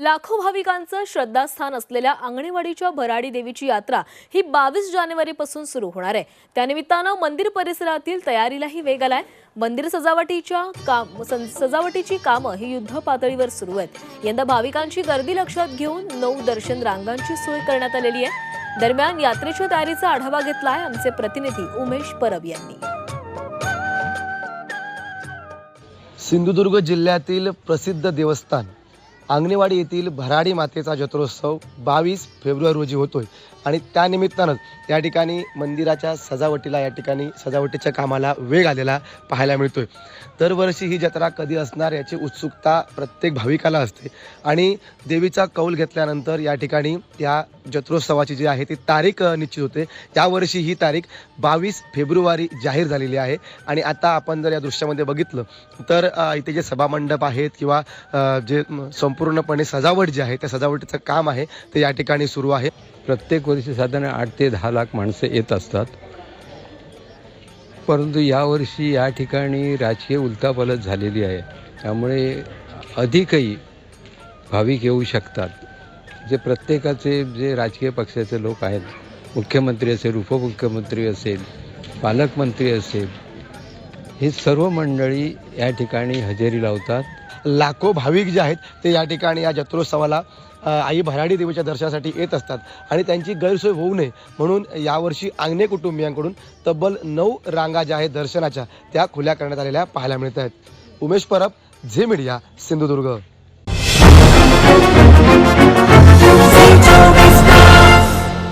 लाखो भाविकांचं श्रद्धास्थान असलेल्या आंगणेवाडीच्या भराडी देवीची यात्रा ही बावीस जानेवारीपासून सुरू होणार आहे. त्यानिमित्तानं मंदिर परिसरातील तयारीलाही वेग आलाय. मंदिर सजावटीच्या काम सजावटीची कामं ही युद्ध पातळीवर सुरू आहेत. यंदा भाविकांची गर्दी लक्षात घेऊन नऊ दर्शन रांगांची सोय करण्यात आलेली आहे. दरम्यान यात्रेच्या तयारीचा आढावा घेतलाय आमचे प्रतिनिधी उमेश परब यांनी. सिंधुदुर्ग जिल्ह्यातील प्रसिद्ध देवस्थान आंगणेवाडी येथील भराडी मातेचा जत्रोत्सव बावीस फेब्रुवारी रोजी होतोय. आणि त्यानिमित्तानंच या ठिकाणी मंदिराच्या सजावटीला या ठिकाणी सजावटीच्या कामाला वेग आलेला पाहायला मिळतोय. दरवर्षी ही जत्रा कधी असणार याची उत्सुकता प्रत्येक भाविकाला असते. आणि देवीचा कौल घेतल्यानंतर या ठिकाणी या जत्रोत्सवाची जी आहे ती तारीख निश्चित होते. यावर्षी ही तारीख बावीस फेब्रुवारी जाहीर झालेली आहे. आणि आता आपण जर या दृश्यामध्ये बघितलं तर इथे जे सभामंडप आहेत किंवा जे संपूर्णपणे सजावट जी आहे त्या सजावटीचं काम आहे ते या ठिकाणी सुरू आहे. प्रत्येक दरवर्षी साधारण आठ ते दहा लाख माणसं येत असतात. परंतु यावर्षी या ठिकाणी राजकीय उलथापालथ झालेली आहे. त्यामुळे अधिकही भाविक येऊ शकतात. जे प्रत्येकाचे जे राजकीय पक्षाचे लोक आहेत मुख्यमंत्री असेल उपमुख्यमंत्री असेल पालकमंत्री असेल ही सर्व मंडळी या ठिकाणी हजेरी लावतात. लाखो भाविक जे आहेत ते या ठिकाणी या जत्रोत्सवाला आई भराडी देवीच्या दर्शनासाठी येत असतात. आणि त्यांची गैरसोय होऊ नये म्हणून यावर्षी आंगणे कुटुंबियांकडून तब्बल नऊ रांगा ज्या आहेत दर्शनाच्या त्या खुल्या करण्यात आलेल्या पाहायला मिळत आहेत. उमेश परब झे मीडिया सिंधुदुर्ग.